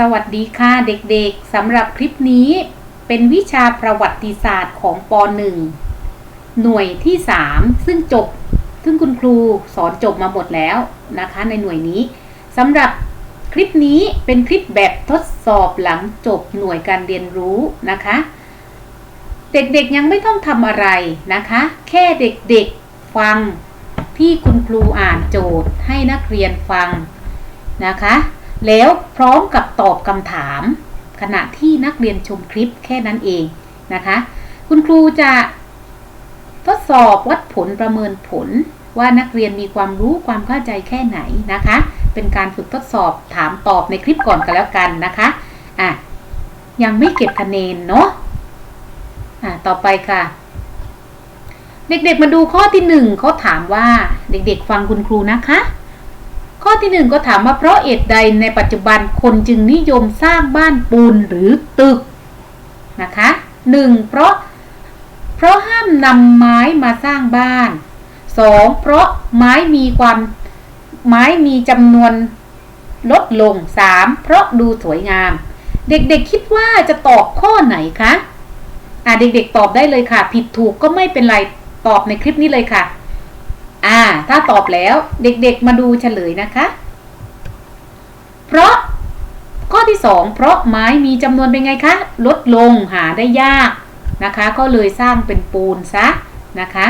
สวัสดีค่ะเด็กๆสำหรับคลิปนี้เป็นวิชาประวัติศาสตร์ของป .1 หน่วยที่ 3 ซึ่งจบ ซึ่งคุณครูสอนจบมาหมดแล้วนะคะในหน่วยนี้สำหรับคลิปนี้เป็นคลิปแบบทดสอบหลังจบหน่วยการเรียนรู้นะคะ เด็กๆยังไม่ต้องทำอะไรนะคะ แค่เด็กๆฟังที่คุณครูอ่านโจทย์ให้นักเรียนฟังนะคะ แล้วพร้อมกับตอบคำถาม ขณะที่นักเรียนชมคลิปแค่นั้นเองนะคะ คุณครูจะทดสอบวัดผลประเมินผลว่านักเรียนมีความรู้ความเข้าใจแค่ไหนนะคะ เป็นการฝึกทดสอบถามตอบในคลิปก่อนกันแล้วกันนะคะอะยังไม่เก็บคะแนนเนาะอะต่อไปค่ะ เด็กๆมาดูข้อที่หนึ่งเขาถามว่าเด็กๆฟังคุณครูนะคะ ข้อที่หนึ่งก็ถามว่าเพราะเหตุใดในปัจจุบันคนจึงนิยมสร้างบ้านปูนหรือตึกนะคะหนึ่งเพราะเพราะห้ามนำไม้มาสร้างบ้านสองเพราะไม้มีความไม้มีจำนวนลดลงสามเพราะดูสวยงาม เด็กๆคิดว่าจะตอบข้อไหนคะอ่าเด็กๆตอบได้เลยค่ะ ผิดถูกก็ไม่เป็นไรตอบในคลิปนี้เลยค่ะ อ่า ถ้าตอบแล้วเด็กๆมาดูเฉลยนะคะ เพราะข้อที่สองเพราะไม้มีจำนวนเป็นไงคะ ลดลงหาได้ยากนะคะ ก็เลยสร้างเป็นปูนซะนะคะ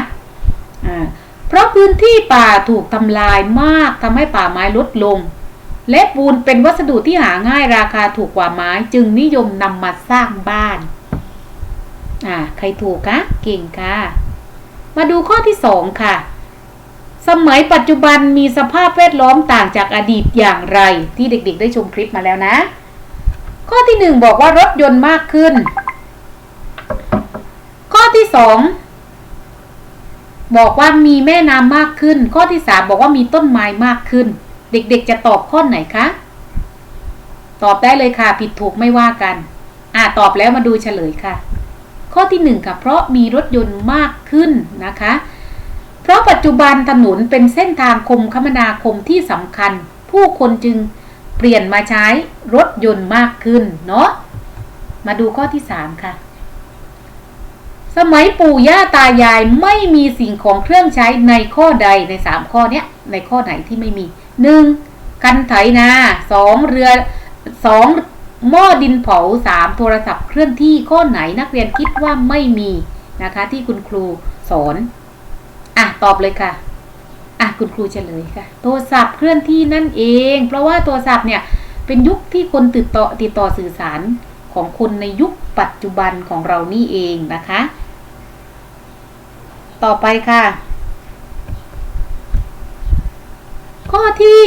อ่าเพราะพื้นที่ป่าถูกทำลายมากทำให้ป่าไม้ลดลง และปูนเป็นวัสดุที่หาง่ายราคาถูกกว่าไม้จึงนิยมนำมาสร้างบ้าน อ่า ใครถูกคะ เก่งค่ะ มาดูข้อที่สองค่ะ สมัยปัจจุบันมีสภาพแวดล้อมต่างจากอดีตอย่างไร ที่เด็กๆ ได้ชมคลิปมาแล้วนะ ข้อที่หนึ่งบอกว่ารถยนต์มากขึ้น ข้อที่สองบอกว่ามีแม่น้ำมากขึ้น ข้อที่สามบอกว่ามีต้นไม้มากขึ้น เด็กๆ จะตอบข้อไหนคะ ตอบได้เลยค่ะ ผิดถูกไม่ว่ากัน อ่าตอบแล้วมาดูเฉลยค่ะ ข้อที่หนึ่งค่ะ เพราะมีรถยนต์มากขึ้นนะคะ ปัจจุบันถนนเป็นเส้นทางคมคมนาคมที่สำคัญ ผู้คนจึงเปลี่ยนมาใช้รถยนต์มากขึ้นเนาะมาดูข้อที่สามค่ะ สมัยปู่ย่าตายายไม่มีสิ่งของเครื่องใช้ในข้อใดในสามข้อเนี้ยในข้อไหนที่ไม่มีหนึ่งกันไถนาสองเรือสองหม้อดินเผาสามโทรศัพท์เคลื่อนที่ข้อไหนนักเรียนคิดว่าไม่มีนะคะที่คุณครูสอน อะตอบเลยค่ะอะคุณครูเฉลยค่ะ โทรศัพท์เคลื่อนที่นั่นเอง เพราะว่าโทรศัพท์เนี่ยเป็นยุคที่คนติดต่อติดต่อสื่อสารของคนในยุคปัจจุบันของเรานี่เองนะคะ ต่อไปค่ะ ข้อที่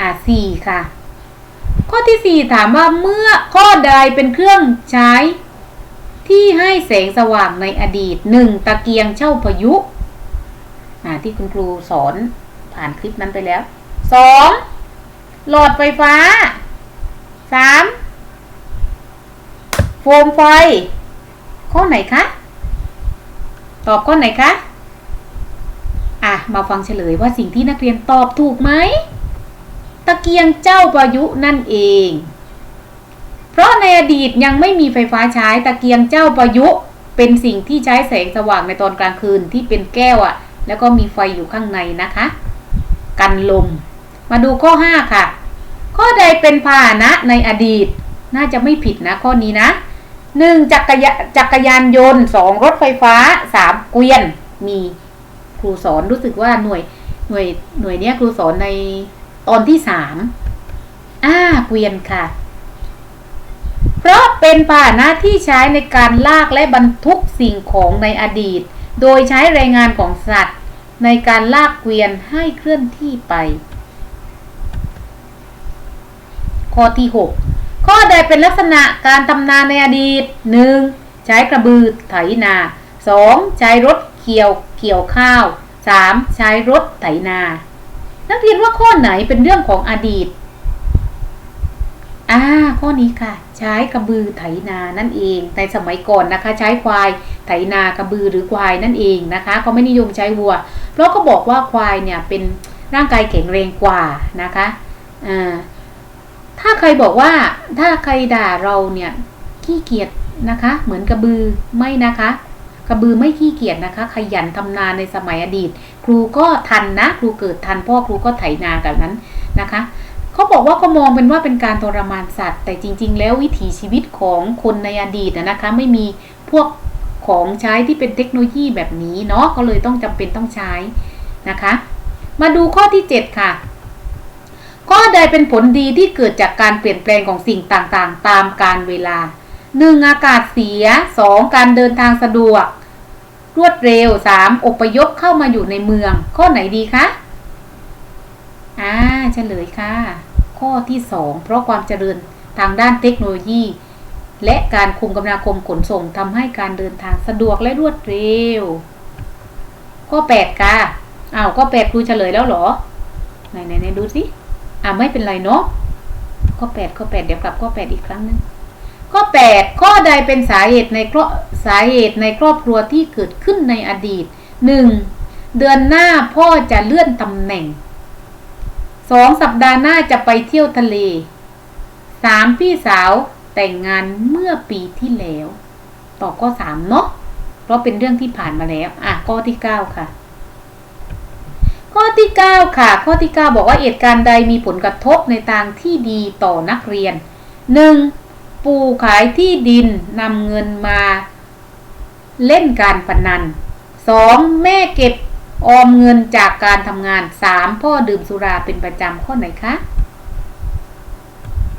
อะสี่ค่ะ ข้อที่สี่ถามว่าเมื่อข้อใดเป็นเครื่องใช้ที่ให้แสงสว่างในอดีตหนึ่งตะเกียงเช่าพายุ ที่คุณครูสอนผ่านคลิปนั้นไปแล้วสองหลอดไฟฟ้าสามโฟมไฟ ข้อไหนคะ ตอบข้อไหนคะ อะ มาฟังเฉลยว่าสิ่งที่นักเรียนตอบถูกไหม ตะเกียงเจ้าพายุนั่นเอง เพราะในอดีตยังไม่มีไฟฟ้าใช้ตะเกียงเจ้าพายุเป็นสิ่งที่ใช้แสงสว่างในตอนกลางคืนที่เป็นแก้วอะ แล้วก็มีไฟอยู่ข้างในนะคะ กันลม มาดูข้อ 5 ค่ะ ข้อใดเป็นพาหนะในอดีต น่าจะไม่ผิดนะข้อนี้นะหนึ่งจักรยานจักรยานยนต์สองรถไฟฟ้าสามเกวียน มีครูสอนรู้สึกว่าหน่วยหน่วยหน่วยเนี้ยครูสอนในตอนที่สามอ่าเกวียนค่ะ เพราะเป็นพาหนะที่ใช้ในการลากและบรรทุกสิ่งของในอดีต โดยใช้แรงงานของสัตว์ ในการลากเกวียนให้เคลื่อนที่ไป ข้อที่ 6 ข้อใดเป็นลักษณะการทำนาในอดีต 1. ใช้กระบือไถนา 2. ใช้รถเกี่ยวเกี่ยวข้าว 3. ใช้รถไถนา นักเรียนว่าข้อไหนเป็นเรื่องของอดีตอ่าข้อนี้ค่ะ ใช้กระบือไถนานั่นเอง ในสมัยก่อนนะคะ ใช้ควายไถนากระบือหรือควายนั่นเองนะคะเขาไม่นิยมใช้วัว เพราะก็บอกว่าควายเนี่ยเป็นร่างกายแข็งแรงกว่านะคะอ่าถ้าใครบอกว่าถ้าใครด่าเราเนี่ยขี้เกียจนะคะ เหมือนกระบือไม่นะคะ กระบือไม่ขี้เกียจนะคะ ขยันทำนาในสมัยอดีต ครูก็ทันนะ ครูเกิดทันพ่อครูก็ไถนากับนั้นนะคะ เขาบอกว่าเขามองเป็นว่าเป็นการทรมานสัตว์ แต่จริง ๆ แล้ววิถีชีวิตของคนในอดีตนะคะไม่มีพวกของใช้ที่เป็นเทคโนโลยีแบบนี้เนาะก็เลยต้องจำเป็นต้องใช้นะคะ มาดูข้อที่ 7 ค่ะ ข้อใดเป็นผลดีที่เกิดจากการเปลี่ยนแปลงของสิ่งต่างๆ ตามกาลเวลา 1. อากาศเสีย 2. การเดินทางสะดวก รวดเร็ว 3. อพยพเข้ามาอยู่ในเมือง ข้อไหนดีคะ อ่าเฉลยค่ะ ข้อที่ 2 เพราะความเจริญทางด้านเทคโนโลยี และการคุมกำนาคมขนส่งทำให้การเดินทางสะดวกและรวดเร็ว ข้อ 8 ค่ะอ้าวข้อ 8 ครูเฉลยแล้วเหรอ ไหนไหนไหนดูสิอ่าไม่เป็นไรเนาะข้อ 8 ข้อ 8 เดี๋ยวกลับข้อ 8 อีกครั้งหนึงข้อ 8 ข้อใดเป็นสาเหตุในครอบสาเหตุในครอบครัวที่เกิดขึ้นในอดีต 1. เดือนหน้าพ่อจะเลื่อนตำแหน่ง 2. สัปดาห์หน้าจะไปเที่ยวทะเล 3. พี่สาวแต่งงานเมื่อปีที่แล้ว ตอบข้อ3เนาะเพราะเป็นเรื่องที่ผ่านมาแล้ว อะข้อที่9ค่ะ ข้อที่9ค่ะ ข้อที่9บอกว่าเหตุการณ์ใดมีผลกระทบในทางที่ดีต่อนักเรียน 1. ปู่ขายที่ดินนำเงินมา เล่นการพนัน 2. แม่เก็บ ออมเงินจากการทำงาน 3. พ่อดื่มสุราเป็นประจำข้อไหนคะ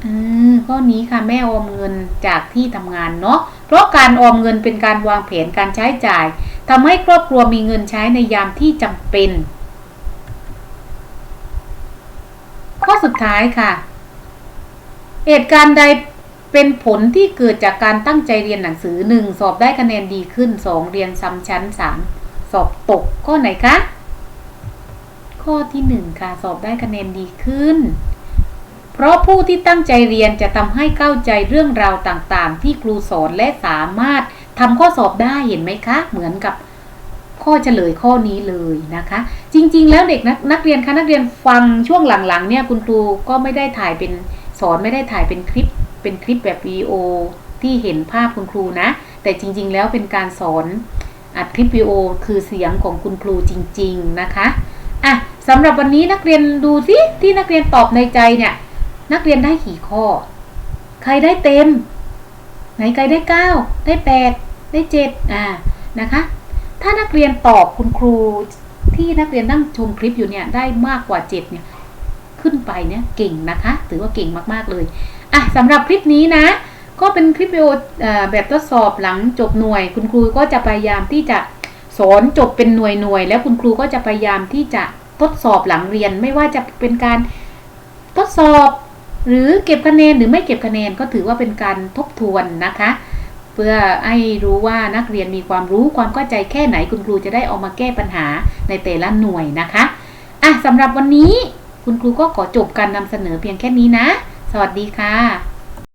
อืมข้อนี้ค่ะแม่ออมเงินจากที่ทำงานเนาะเพราะการออมเงินเป็นการวางแผนการใช้จ่ายทำให้ครอบครัวมีเงินใช้ในยามที่จำเป็น ข้อสุดท้ายค่ะ เหตุการณ์ใดเป็นผลที่เกิดจากการตั้งใจเรียนหนังสือ 1. สอบได้คะแนนดีขึ้น 2. เรียนซ้ำชั้น 3. อบตกข้อไหนคะ ข้อที่ 1 ค่ะ สอบได้คะแนนดีขึ้น เพราะผู้ที่ตั้งใจเรียนจะทำให้เข้าใจเรื่องราวต่างๆ ที่ครูสอนและสามารถทำข้อสอบได้เห็นไหมคะ เหมือนกับข้อเฉลยข้อนี้เลยนะคะ จริง ๆ แล้วเด็กนักนักเรียนคะนักเรียนฟังช่วงหลังๆเนี่ยคุณครูก็ไม่ได้ถ่ายเป็นสอนไม่ได้ถ่ายเป็นคลิป เป็นคลิปแบบวีโอที่เห็นภาพคุณครูนะ แต่จริง ๆ แล้วเป็นการสอน อัดคลิปวิดีโอคือเสียงของคุณครูจริง ๆนะคะอะสำหรับวันนี้นักเรียนดูสิที่นักเรียนตอบในใจเนี่ย นักเรียนได้กี่ข้อ ใครได้เต็ม ไหนใครได้เก้าได้แปดได้เจ็ดอ่านะคะ ถ้านักเรียนตอบคุณครูที่นักเรียนนั่งชมคลิปอยู่เนี่ยได้มากกว่าเจ็ดเนี่ยขึ้นไปเนี่ยเก่งนะคะ ถือว่าเก่งมากๆเลยอะสำหรับคลิปนี้นะ ก็เป็นคลิปวิดีโอแบบทดสอบหลังจบหน่วย คุณครูก็จะพยายามที่จะสอนจบเป็นหน่วยหน่วย แล้วคุณครูก็จะพยายามที่จะทดสอบหลังเรียน ไม่ว่าจะเป็นการทดสอบหรือเก็บคะแนนหรือไม่เก็บคะแนนก็ถือว่าเป็นการทบทวนนะคะ เพื่อให้รู้ว่านักเรียนมีความรู้ความเข้าใจแค่ไหนคุณครูจะได้เอามาแก้ปัญหาในแต่ละหน่วยนะคะอะสำหรับวันนี้คุณครูก็ขอจบการนำเสนอเพียงแค่นี้นะ สวัสดีค่ะ